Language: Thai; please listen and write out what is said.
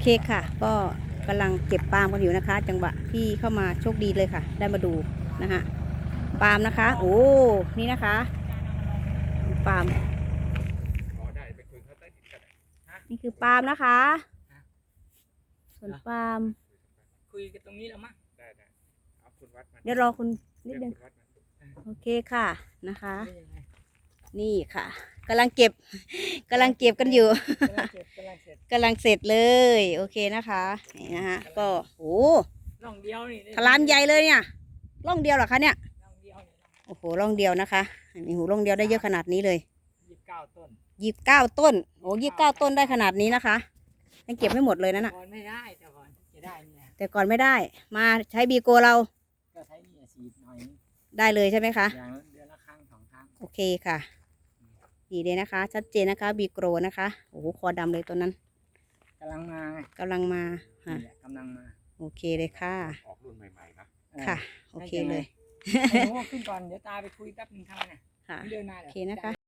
เคค่ะ ก็กำลังเก็บปาล์มกันอยู่นะคะ จังหวะที่เข้ามาโชคดีเลยค่ะ ได้มาดูนะฮะปาล์มนะคะ โอ้นี่นะคะปาล์มอ๋อได้ไปคุยเขาใต้ดินกันนี่คือปาล์มนะคะส่วนปาล์มคุยกันตรงนี้แล้วมั้งได้ได้เอาคุณวัดมันเดี๋ยวรอคุณนิดนึงคุณวัดมันโอเคค่ะนะคะไม่ยังไง นี่ค่ะกำลังเก็บกำลังเก็บกันอยู่กำลังเสร็จกำลังเสร็จกำลังเสร็จเลย โอเคนะคะนี่นะฮะก็โอ้ร่องเดียวนี่ขลามใหญ่เลยเนี่ยร่องเดียวเหรอคะเนี่ยร่องเดียวนี่โอ้โหร่องเดียวนะคะมีหูร่องเดียวได้เยอะขนาดนี้เลยยี่สิบเก้าต้นยี่สิบเก้าต้นโอ้ยี่สิบเก้าต้นได้ขนาดนี้นะคะยังเก็บไม่หมดเลยนั่นน่ะก่อนไม่ได้แต่ก่อนจะได้เนี่ยแต่ก่อนไม่ได้ มาใช้บีโกเราก็ใช้เนี่ยฉีดหน่อยได้เลยใช่ไหมคะอย่างละเดือนละครั้งสองครั้งโอเคค่ะ ดีเลยนะคะ ชัดเจนนะคะบีโกรนะคะโอ้โหคอดำเลยตัวนั้นกำลังมาไงกำลังมาค่ะนี่แหละกำลังมาโอเคเลยค่ะ ออกรุ่นใหม่ๆนะเออค่ะ โอเคเลยให้หนูขึ้นก่อน เดี๋ยวตาไปคุยแป๊บนึงทำไมเนี่ยค่ะเดินมาเหรโออเคนะคะ